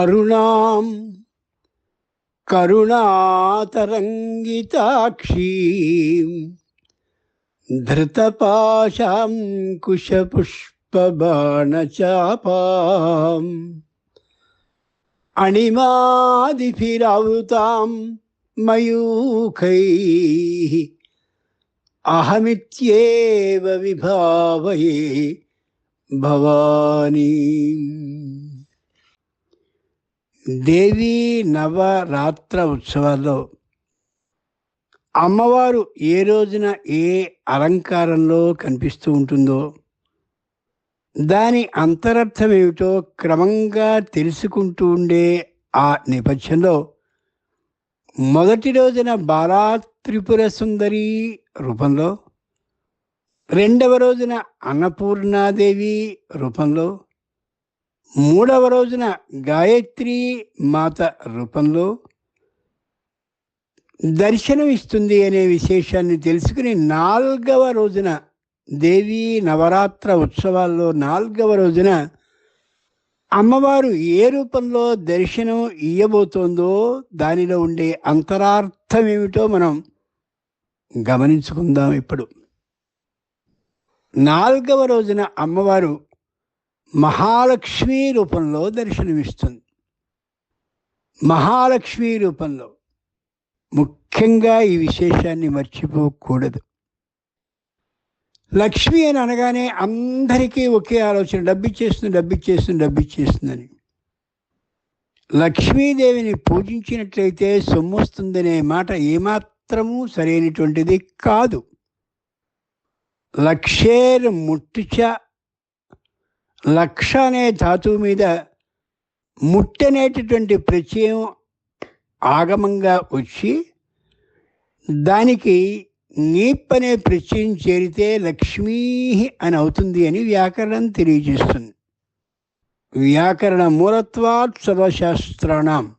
अरुणां करुणातरङ्गिताक्षीं धृतपाशां कुशपुष्पबाणचापाम् अणिमादिभिरावृतां मयूखैः अहमित्येव विभावये भवानी దేవీ నవరాత్ర ఉత్సవాల్లో అమ్మవారు ఏ రోజున ఏ అలంకారంలో కనిపిస్తూ ఉంటుందో దాని అంతరర్థం ఏమిటో క్రమంగా తెలుసుకుంటూ ఉండే ఆ నేపథ్యంలో మొదటి రోజున బాలా త్రిపుర సుందరి రూపంలో రెండవ రోజున అన్నపూర్ణాదేవి రూపంలో మూడవ రోజున గాయత్రి మాత రూపంలో దర్శనం ఇస్తుంది అనే విశేషాన్ని తెలుసుకుని నాలుగవ రోజున దేవీ నవరాత్ర ఉత్సవాల్లో నాలుగవ రోజున అమ్మవారు ఏ రూపంలో దర్శనం ఇయ్యబోతోందో దానిలో ఉండే అంతరార్థం ఏమిటో మనం గమనించుకుందాం ఇప్పుడు. నాలుగవ రోజున అమ్మవారు మహాలక్ష్మి రూపంలో దర్శనమిస్తుంది. మహాలక్ష్మి రూపంలో ముఖ్యంగా ఈ విశేషాన్ని మర్చిపోకూడదు. లక్ష్మి అని అనగానే అందరికీ ఒకే ఆలోచన డబ్బిచ్చేస్తుంది డబ్బిచ్చేస్తుంది డబ్బిచ్చేస్తుందని. లక్ష్మీదేవిని పూజించినట్లయితే సొమ్ము వస్తుందనే మాట ఏమాత్రము సరైనటువంటిది కాదు. లక్షేర్ ముట్టుచ లక్ష అనే ధాతువు మీద ముట్టనేటటువంటి ప్రత్యయం ఆగమంగా వచ్చి దానికి నీప్ అనే ప్రత్యయం చేరితే లక్ష్మీ అని అవుతుంది అని వ్యాకరణం తెలియజేస్తుంది. వ్యాకరణ మూలత్వాత్ సర్వశాస్త్రాణం.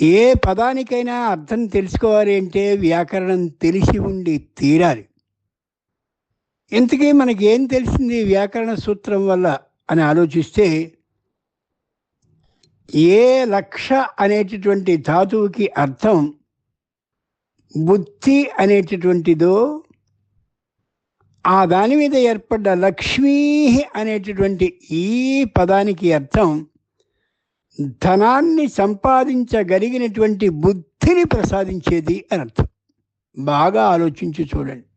ఏ పదానికైనా అర్థం తెలుసుకోవాలి అంటే వ్యాకరణం తెలిసి ఉండి తీరాలి. ఇంతకీ మనకి ఏం తెలిసింది వ్యాకరణ సూత్రం వల్ల అని ఆలోచిస్తే ఏ లక్ష అనేటటువంటి ధాతువుకి అర్థం బుద్ధి అనేటటువంటిదో ఆ దాని మీద ఏర్పడ్డ లక్ష్మీ అనేటటువంటి ఈ పదానికి అర్థం ధనాన్ని సంపాదించగలిగినటువంటి బుద్ధిని ప్రసాదించేది అని అర్థం. బాగా ఆలోచించి చూడండి.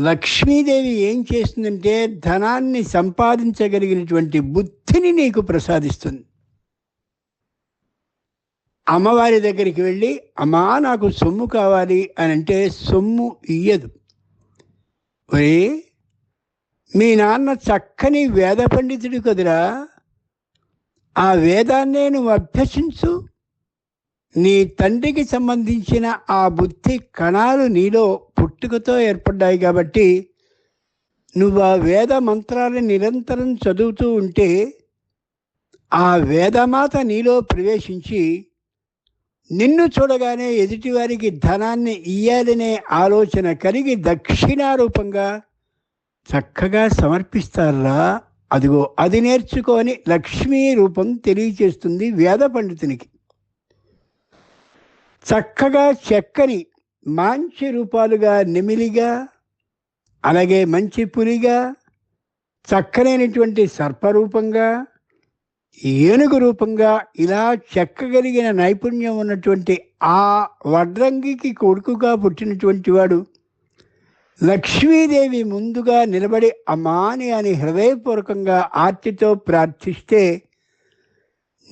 లక్ష్మీదేవి ఏం చేస్తుందంటే ధనాన్ని సంపాదించగలిగినటువంటి బుద్ధిని నీకు ప్రసాదిస్తుంది. అమ్మవారి దగ్గరికి వెళ్ళి అమ్మా నాకు సొమ్ము కావాలి అని అంటే సొమ్ము ఇయ్యదు. ఒరే మీ నాన్న చక్కని వేద పండితుడు కదరా. ఆ వేదాన్నే నువ్వు అభ్యసించు. నీ తండ్రికి సంబంధించిన ఆ బుద్ధి కణాలు నీలో పుట్టుకతో ఏర్పడ్డాయి కాబట్టి నువ్వు ఆ వేద మంత్రాలను నిరంతరం చదువుతూ ఉంటే ఆ వేదమాత నీలో ప్రవేశించి నిన్ను చూడగానే ఎదుటివారికి ధనాన్ని ఇయ్యాలనే ఆలోచన కలిగి దక్షిణారూపంగా చక్కగా సమర్పిస్తారా? అదిగో అది నేర్చుకొని లక్ష్మీ రూపం తెలియచేస్తుంది వేద పండితునికి. చక్కగా చెక్కని మంచి రూపాలుగా నెమిలిగా అలాగే మంచి పులిగా చక్కనైనటువంటి సర్పరూపంగా ఏనుగు రూపంగా ఇలా చెక్కగలిగిన నైపుణ్యం ఉన్నటువంటి ఆ వడ్రంగికి కొడుకుగా పుట్టినటువంటి వాడు లక్ష్మీదేవి ముందుగా నిలబడి అమాని అని హృదయపూర్వకంగా ఆర్తితో ప్రార్థిస్తే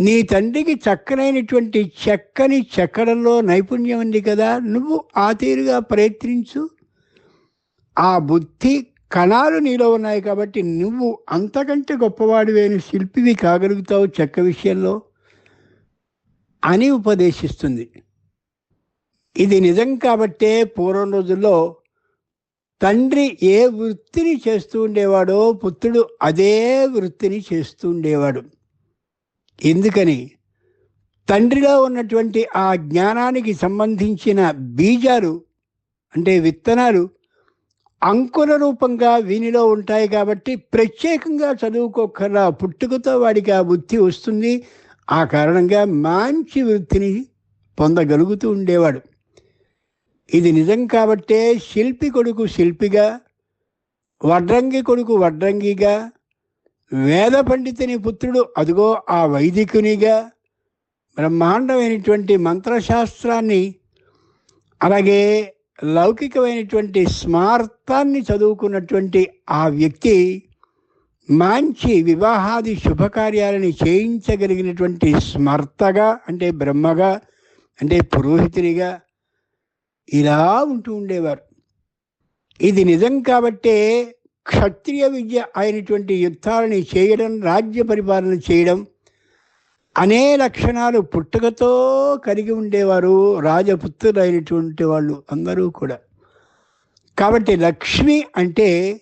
నీ తండ్రికి చక్కనైనటువంటి చెక్కని చెక్కడంలో నైపుణ్యం ఉంది కదా నువ్వు ఆ తీరుగా ప్రయత్నించు. ఆ బుద్ధి కణాలు నీలో ఉన్నాయి కాబట్టి నువ్వు అంతకంటే గొప్పవాడివైన శిల్పివి కాగలుగుతావు చెక్క విషయంలో అని ఉపదేశిస్తుంది. ఇది నిజం కాబట్టే పూర్వం రోజుల్లో తండ్రి ఏ వృత్తిని చేస్తూ ఉండేవాడో పుత్రుడు అదే వృత్తిని చేస్తూ ఉండేవాడు. ఎందుకని? తండ్రిలో ఉన్నటువంటి ఆ జ్ఞానానికి సంబంధించిన బీజాలు అంటే విత్తనాలు అంకుర రూపంగా వీనిలో ఉంటాయి కాబట్టి ప్రత్యేకంగా చదువుకోకర్లా పుట్టుకతో వాడికి ఆ వృత్తి వస్తుంది. ఆ కారణంగా మంచి వృత్తిని పొందగలుగుతూ ఉండేవాడు. ఇది నిజం కాబట్టే శిల్పి కొడుకు శిల్పిగా వడ్రంగి కొడుకు వడ్రంగిగా వేద పండితుని పుత్రుడు అదిగో ఆ వైదికునిగా బ్రహ్మాండమైనటువంటి మంత్రశాస్త్రాన్ని అలాగే లౌకికమైనటువంటి స్మార్థాన్ని చదువుకున్నటువంటి ఆ వ్యక్తి మంచి వివాహాది శుభకార్యాలని చేయించగలిగినటువంటి స్మర్తగా అంటే బ్రహ్మగా అంటే పురోహితునిగా ఇలా ఉంటూ ఉండేవారు. ఇది నిజం కాబట్టే క్షత్రియ విద్య అయినటువంటి యుద్ధాలని చేయడం రాజ్య పరిపాలన చేయడం అనే లక్షణాలు పుట్టుకతో కలిగి ఉండేవారు రాజపుత్రులు అయినటువంటి వాళ్ళు అందరూ కూడా. కాబట్టి లక్ష్మి అంటే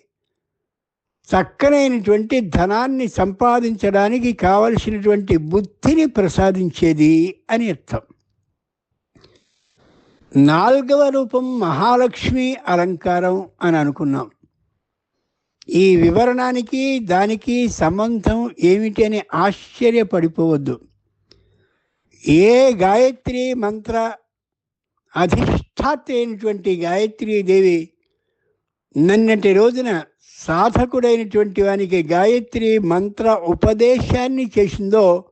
చక్కనైనటువంటి ధనాన్ని సంపాదించడానికి కావలసినటువంటి బుద్ధిని ప్రసాదించేది అని అర్థం. నాలుగవ రూపం మహాలక్ష్మి అలంకారం అని అనుకున్నాం. ఈ వివరణానికి దానికి సంబంధం ఏమిటి అని ఆశ్చర్యపడిపోవద్దు. ఏ గాయత్రి మంత్ర అధిష్టాత్రి అయినటువంటి గాయత్రీదేవి నిన్నటి రోజున సాధకుడైనటువంటి వానికి గాయత్రి మంత్ర ఉపదేశాన్ని చేసిందో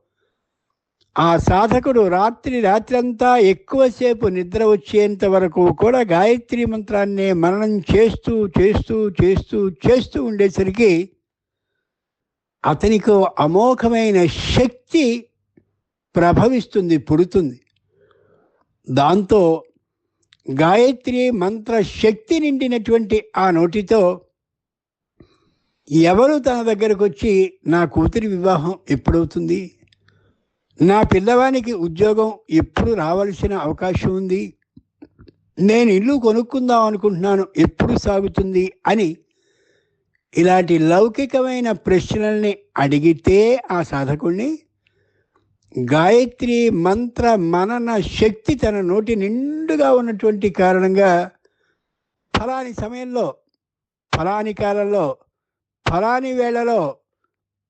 ఆ సాధకుడు రాత్రి రాత్రంతా ఎక్కువసేపు నిద్ర వచ్చేంత వరకు కూడా గాయత్రి మంత్రాన్ని మననం చేస్తూ చేస్తూ చేస్తూ చేస్తూ ఉండేసరికి అతనికి అమోఘమైన శక్తి ప్రభవిస్తుంది పుడుతుంది. దాంతో గాయత్రి మంత్ర శక్తి నిండినటువంటి ఆ నోటితో ఎవరు తన దగ్గరకు వచ్చి నా కూతురి వివాహం ఎప్పుడవుతుంది? నా పిల్లవానికి ఉద్యోగం ఎప్పుడు రావాల్సిన అవకాశం ఉంది? నేను ఇల్లు కొనుక్కుందాం అనుకుంటున్నాను ఎప్పుడు సాగుతుంది అని ఇలాంటి లౌకికమైన ప్రశ్నల్ని అడిగితే ఆ సాధకుణ్ణి గాయత్రి మంత్ర మనన శక్తి తన నోటి నిండుగా ఉన్నటువంటి కారణంగా ఫలాని సమయంలో ఫలాని కాలంలో ఫలాని వేళలో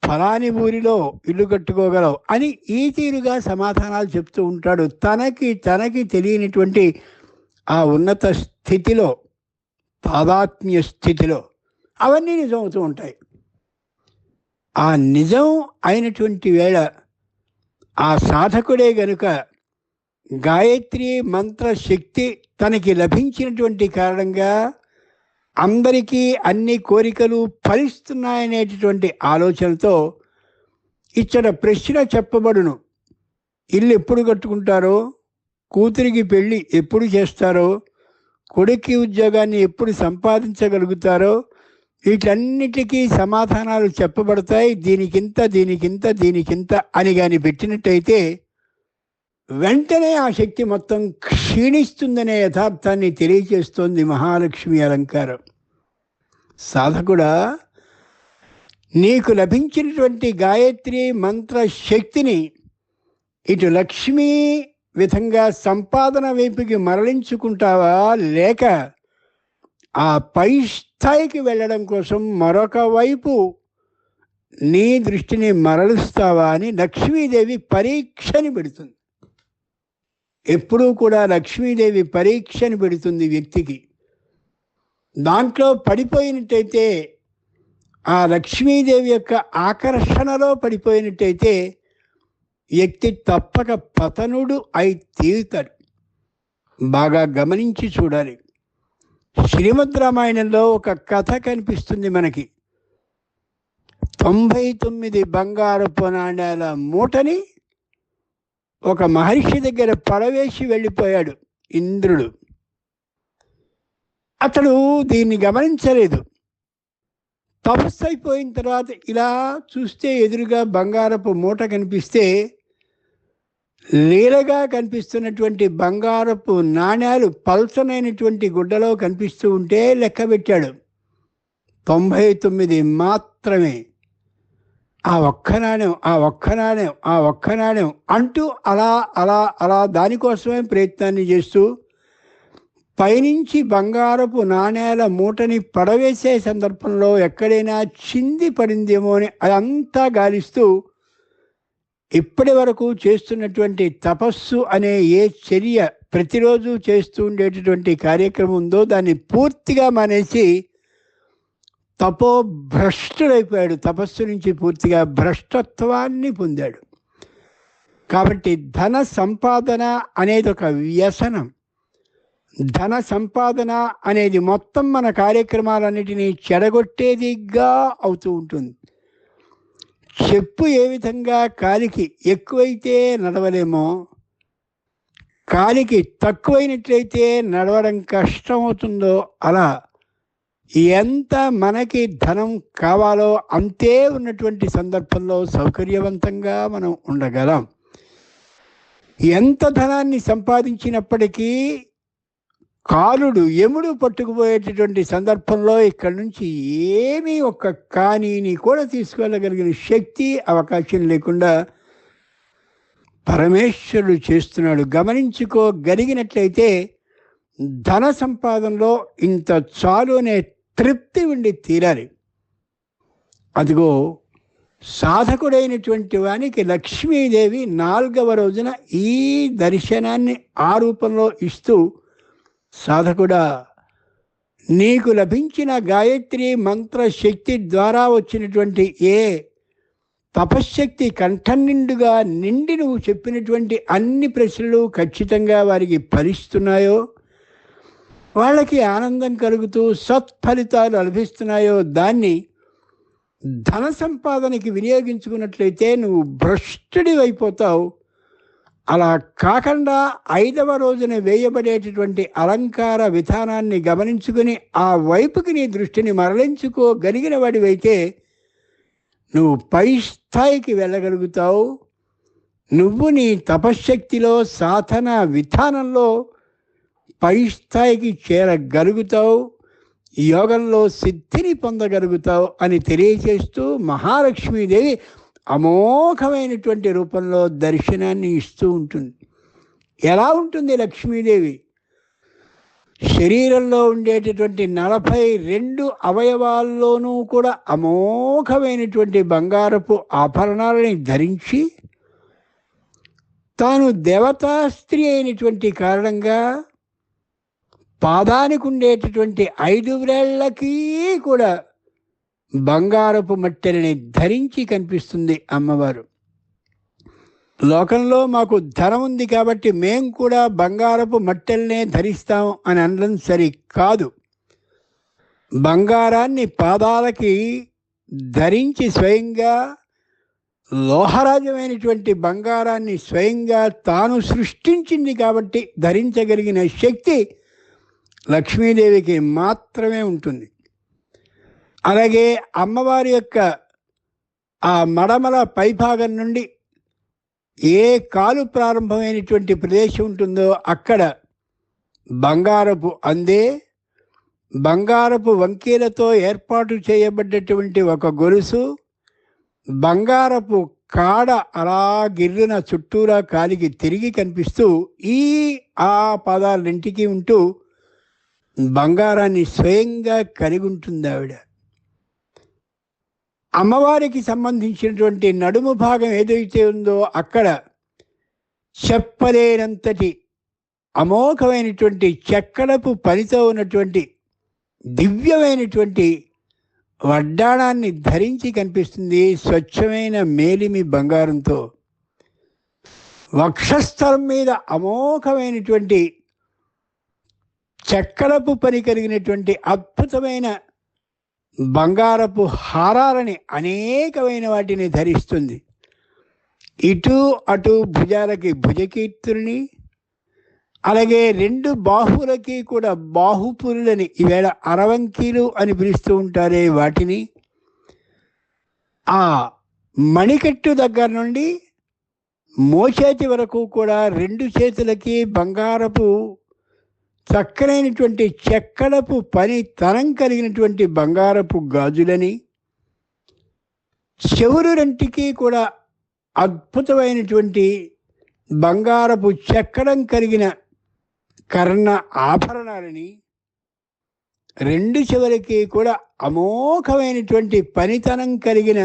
ఫలాని ఊరిలో ఇల్లు కట్టుకోగలవు అని ఈ తీరుగా సమాధానాలు చెప్తూ ఉంటాడు. తనకి తనకి తెలియనిటువంటి ఆ ఉన్నత స్థితిలో తాదాత్మ్య స్థితిలో అవన్నీ నిజమవుతూ ఉంటాయి. ఆ నిజం అయినటువంటి వేళ ఆ సాధకుడే గనుక గాయత్రి మంత్ర శక్తి తనకి లభించినటువంటి కారణంగా అందరికీ అన్ని కోరికలు ఫలిస్తున్నాయనేటటువంటి ఆలోచనతో ఇచ్చట ప్రశ్న చెప్పబడును. ఇల్లు ఎప్పుడు కట్టుకుంటారో కూతురికి పెళ్ళి ఎప్పుడు చేస్తారో కొడుక్కి ఉద్యోగాన్ని ఎప్పుడు సంపాదించగలుగుతారో వీటన్నిటికీ సమాధానాలు చెప్పబడతాయి. దీనికింత దీనికింత దీనికింత అని కానీ పెట్టినట్టయితే వెంటనే ఆ శక్తి మొత్తం క్షీణిస్తుందనే యథార్థాన్ని తెలియచేస్తోంది మహాలక్ష్మి అలంకారం. సాధకుడా నీకు లభించినటువంటి గాయత్రి మంత్ర శక్తిని ఇటు లక్ష్మీ విధంగా సంపాదన వైపుకి మరలించుకుంటావా లేక ఆ పై స్థాయికి వెళ్ళడం కోసం మరొక వైపు నీ దృష్టిని మరలుస్తావా అని లక్ష్మీదేవి పరీక్షని పెడుతుంది. ఎప్పుడూ కూడా లక్ష్మీదేవి పరీక్షని పెడుతుంది వ్యక్తికి. దాంట్లో పడిపోయినట్టయితే ఆ లక్ష్మీదేవి యొక్క ఆకర్షణలో పడిపోయినట్టయితే వ్యక్తి తప్పక పతనుడు అయి తీరుతాడు. బాగా గమనించి చూడాలి. శ్రీమద్ రామాయణంలో ఒక కథ కనిపిస్తుంది మనకి. తొంభై తొమ్మిది బంగారపు నాణ్యాల మూటని ఒక మహర్షి దగ్గర పరవేసి వెళ్ళిపోయాడు ఇంద్రుడు. అతడు దీన్ని గమనించలేదు. తపస్సు అయిపోయిన తర్వాత ఇలా చూస్తే ఎదురుగా బంగారపు మూట కనిపిస్తే లీలగా కనిపిస్తున్నటువంటి బంగారపు నాణ్యాలు పల్చనైనటువంటి గుడ్డలో కనిపిస్తూ ఉంటే లెక్క పెట్టాడు. తొంభై తొమ్మిది మాత్రమే. ఆ ఒక్క నాణ్యం ఆ ఒక్క నాణ్యం ఆ ఒక్క నాణ్యం అంటూ అలా అలా అలా దానికోసమే ప్రయత్నాన్ని చేస్తూ పైనుంచి బంగారపు నాణేల మూటని పడవేసే సందర్భంలో ఎక్కడైనా చింది పడిందేమో అని అదంతా గాలిస్తూ ఇప్పటి వరకు చేస్తున్నటువంటి తపస్సు అనే ఏ చర్య ప్రతిరోజు చేస్తూ ఉండేటటువంటి కార్యక్రమం ఉందో దాన్ని పూర్తిగా మానేసి తపో భ్రష్టుడైపోయాడు. తపస్సు నుంచి పూర్తిగా భ్రష్టత్వాన్ని పొందాడు. కాబట్టి ధన సంపాదన అనేది ఒక వ్యసనం. ధన సంపాదన అనేది మొత్తం మన కార్యక్రమాలన్నిటినీ చెడగొట్టేదిగా అవుతూ ఉంటుంది. చెప్పు ఏ విధంగా కాలికి ఎక్కువైతే నడవలేమో కాలికి తక్కువైనట్లయితే నడవడం కష్టమవుతుందో అలా ఎంత మనకి ధనం కావాలో అంతే ఉన్నటువంటి సందర్భంలో సౌకర్యవంతంగా మనం ఉండగలం. ఎంత ధనాన్ని సంపాదించినప్పటికీ కాలుడు ఎముడు పట్టుకుపోయేటటువంటి సందర్భంలో ఇక్కడి నుంచి ఏమీ ఒక్క కానీని కూడా తీసుకెళ్ళగలిగిన శక్తి అవకాశం లేకుండా పరమేశ్వరుడు చేస్తున్నాడు. గమనించుకోగలిగినట్లయితే ధన సంపాదనలో ఇంత చాలు అనే తృప్తి ఉండి తీరాలి. అదిగో సాధకుడైనటువంటి వానికి లక్ష్మీదేవి నాలుగవ రోజున ఈ దర్శనాన్ని ఆ రూపంలో ఇస్తూ సాధకుడా నీకు లభించిన గాయత్రి మంత్ర శక్తి ద్వారా వచ్చినటువంటి ఏ తపశ్శక్తి కంఠం నిండుగా నిండి నువ్వు చెప్పినటువంటి అన్ని ప్రశ్నలు ఖచ్చితంగా వారికి ఫలిస్తున్నాయో వాళ్ళకి ఆనందం కలుగుతూ సత్ఫలితాలు లభిస్తున్నాయో దాన్ని ధన సంపాదనకి వినియోగించుకున్నట్లయితే నువ్వు భ్రష్టుడి అయిపోతావు అలా కాకుండా ఐదవ రోజున వేయబడేటటువంటి అలంకార విధానాన్ని గమనించుకుని ఆ వైపుకి నీ దృష్టిని మరలించుకోగలిగిన వాడివైతే నువ్వు పై స్థాయికి వెళ్ళగలుగుతావు. నువ్వు నీ తపశ్శక్తిలో సాధన విధానంలో పై స్థాయికి చేరగలుగుతావు యోగంలో సిద్ధిని పొందగలుగుతావు అని తెలియజేస్తూ మహాలక్ష్మీదేవి అమోఘమైనటువంటి రూపంలో దర్శనాన్ని ఇస్తూ ఉంటుంది. ఎలా ఉంటుంది లక్ష్మీదేవి? శరీరంలో ఉండేటటువంటి నలభై రెండు అవయవాల్లోనూ కూడా అమోఘమైనటువంటి బంగారపు ఆభరణాలని ధరించి తాను దేవతా స్త్రీ అయినటువంటి కారణంగా పాదానికి ఉండేటటువంటి ఐదు వ్రేళ్ళకి కూడా బంగారపు మట్టెలని ధరించి కనిపిస్తుంది అమ్మవారు. లోకంలో మాకు ధనం ఉంది కాబట్టి మేం కూడా బంగారపు మట్టెల్నే ధరిస్తాం అని అనడం సరి కాదు బంగారాన్ని పాదాలకి ధరించి స్వయంగా లోహరాజమైనటువంటి బంగారాన్ని స్వయంగా తాను సృష్టించింది కాబట్టి ధరించగలిగిన శక్తి లక్ష్మీదేవికి మాత్రమే ఉంటుంది. అలాగే అమ్మవారి యొక్క ఆ మడమల పైభాగం నుండి ఏ కాలు ప్రారంభమైనటువంటి ప్రదేశం ఉంటుందో అక్కడ బంగారపు అందే బంగారపు వంకీలతో ఏర్పాటు చేయబడ్డటువంటి ఒక గొలుసు బంగారపు కాడ అలా గిర్రిన చుట్టూరా కాలికి తిరిగి కనిపిస్తూ ఈ ఆ పదాలింటికి ఉంటూ బంగారాన్ని స్వయంగా కలిగి ఉంటుంది ఆవిడ. అమ్మవారికి సంబంధించినటువంటి నడుము భాగం ఏదైతే ఉందో అక్కడ చెప్పలేనంతటి అమోఘమైనటువంటి చెక్కడపు పనితో ఉన్నటువంటి దివ్యమైనటువంటి వడ్డాణాన్ని ధరించి కనిపిస్తుంది స్వచ్ఛమైన మేలిమి బంగారంతో. వక్షస్థలం మీద అమోఘమైనటువంటి చక్కెరపు పని కలిగినటువంటి అద్భుతమైన బంగారపు హారాలని అనేకమైన వాటిని ధరిస్తుంది. ఇటు అటు భుజాలకి భుజకీర్తుల్ని అలాగే రెండు బాహులకి కూడా బాహుపురులని ఈవేళ అరవంకీలు అని పిలుస్తూ ఉంటారే వాటిని. ఆ మణికట్టు దగ్గర నుండి మోచేతి వరకు కూడా రెండు చేతులకి బంగారపు చక్కనైనటువంటి చెక్కడపు పని తనం కలిగినటువంటి బంగారపు గాజులని చెవులు రెంటికి కూడా అద్భుతమైనటువంటి బంగారపు చెక్కడం కలిగిన కర్ణ ఆభరణాలని రెండు చివరికి కూడా అమోఘమైనటువంటి పనితనం కలిగిన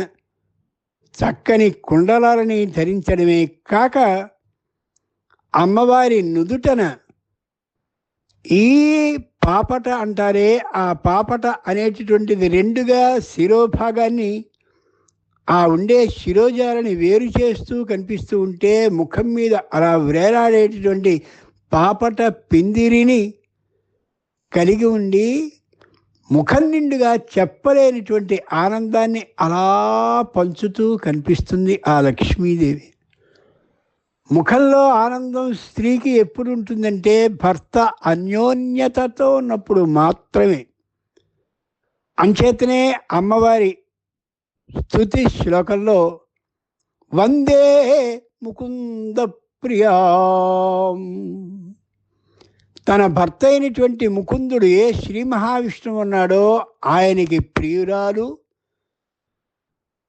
చక్కని కుండలాలని ధరించడమే కాక అమ్మవారి నుదుటన ఈ పాపట అంటారే ఆ పాపట అనేటటువంటిది రెండుగా శిరోభాగాన్ని ఆ ఉండే శిరోజాలని వేరు చేస్తూ కనిపిస్తూ ఉంటే ముఖం మీద అలా వేలాడేటటువంటి పాపట పిందిరిని కలిగి ఉండి ముఖం నిండుగా చెప్పలేనిటువంటి ఆనందాన్ని అలా పంచుతూ కనిపిస్తుంది ఆ లక్ష్మీదేవి. ముఖంలో ఆనందం స్త్రీకి ఎప్పుడు ఉంటుందంటే భర్త అన్యోన్యతతో ఉన్నప్పుడు మాత్రమే. అంచేతనే అమ్మవారి స్థుతి శ్లోకంలో వందే ముకుంద ప్రియా తన భర్త అయినటువంటి ముకుందుడు ఏ శ్రీ మహావిష్ణువు ఉన్నాడో ఆయనకి ప్రియురాలు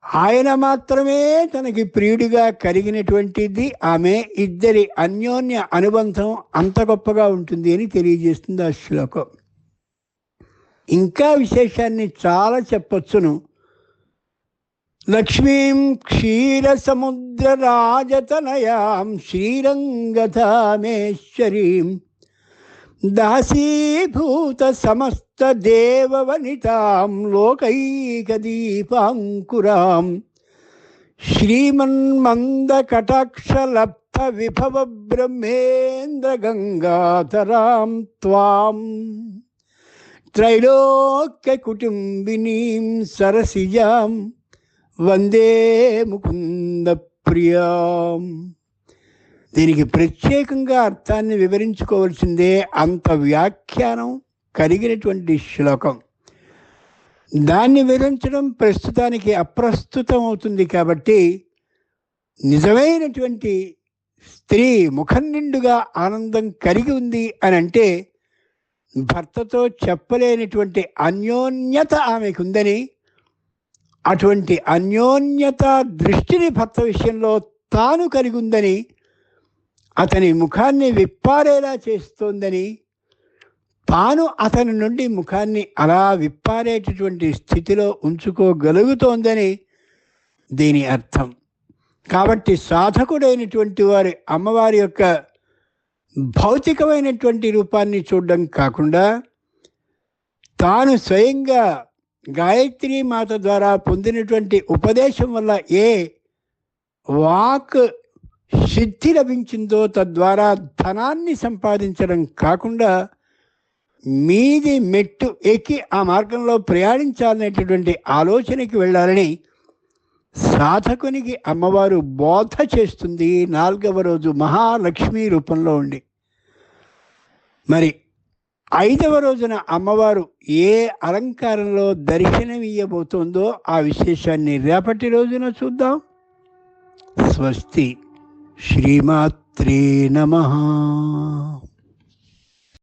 ఆయన మాత్రమే తనకి ప్రియుడిగా కలిగినటువంటిది. ఆమె ఇద్దరి అన్యోన్య అనుబంధం అంత గొప్పగా ఉంటుంది అని తెలియజేస్తుంది ఆ శ్లోకం. ఇంకా విశేషాన్ని చాలా చెప్పొచ్చును. లక్ష్మీం క్షీర సముద్ర రాజతనయాం శ్రీరంగధామేశ్వరీం దాసీభూత సమస్త దేవవనితాం లోకైకదీపాంకురాం. శ్రీమన్మంద కటాక్షలబ్ధ విభవ బ్రహ్మేంద్ర గంగాధరాం త్వాం. త్రైలోక్య కుటుంబినీం సరసిజాం. వందే ముకుంద ప్రియాం దీనికి ప్రత్యేకంగా అర్థాన్ని వివరించుకోవాల్సిందే అంత వ్యాఖ్యానం. కలిగినటువంటి శ్లోకం. దాన్ని వివరించడం ప్రస్తుతానికి అప్రస్తుతం అవుతుంది కాబట్టి నిజమైనటువంటి స్త్రీ ముఖం నిండుగా ఆనందం కలిగి ఉంది అని అంటే భర్తతో చెప్పలేనటువంటి అన్యోన్యత ఆమెకుందని అటువంటి అన్యోన్యత దృష్టిని భర్త విషయంలో తాను కలిగి ఉందని అతని ముఖాన్ని విప్పారేలా చేస్తోందని తాను అతని నుండి ముఖాన్ని అలా విప్పారేటటువంటి స్థితిలో ఉంచుకోగలుగుతోందని దీని అర్థం. కాబట్టి సాధకుడైనటువంటి వారి అమ్మవారి యొక్క భౌతికమైనటువంటి రూపాన్ని చూడడం కాకుండా తాను స్వయంగా గాయత్రి మాత ద్వారా పొందినటువంటి ఉపదేశం వల్ల ఏ వాక్ సిద్ధి లభించిందో తద్వారా ధనాన్ని సంపాదించడం కాకుండా మీది మెట్టు ఎక్కి ఆ మార్గంలో ప్రయాణించాలనేటటువంటి ఆలోచనకి వెళ్ళాలని సాధకునికి అమ్మవారు బోధ చేస్తుంది. నాలుగవ రోజు మహాలక్ష్మి రూపంలో ఉండి. మరి ఐదవ రోజున అమ్మవారు ఏ అలంకారంలో దర్శనమియ్యబోతుందో ఆ విశేషాన్ని రేపటి రోజున చూద్దాం. స్వస్తి. శ్రీమాత్రే నమ.